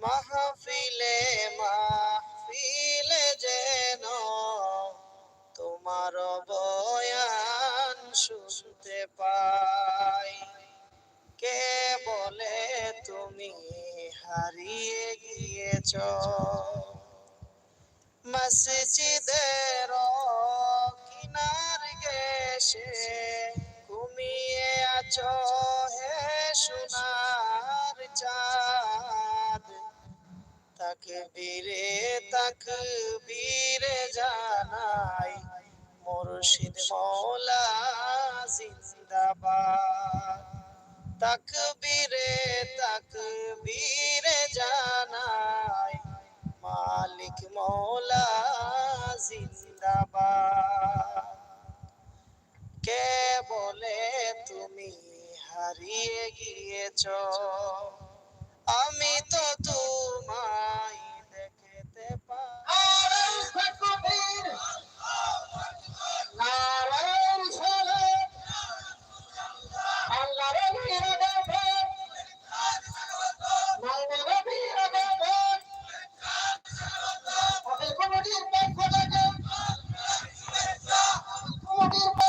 মাহফিলে মাহফিলে যেন তোমার বয়ান শুনতে পাই। কে বলে তুমি হারিয়ে গিয়েছ? মসজিদের কিনার গেছে ঘুমিয়ে আছো হে সোনার চা তাকে বীরে তাক বীরে জানাই মুর্শিদ মৌলা জিন্দাবাদ। তাকবীরে তাকবীরে জানাই মালিক মৌলা জিন্দাবাদ। কে বলে তুমি হারিয়ে গিয়েছ? আমি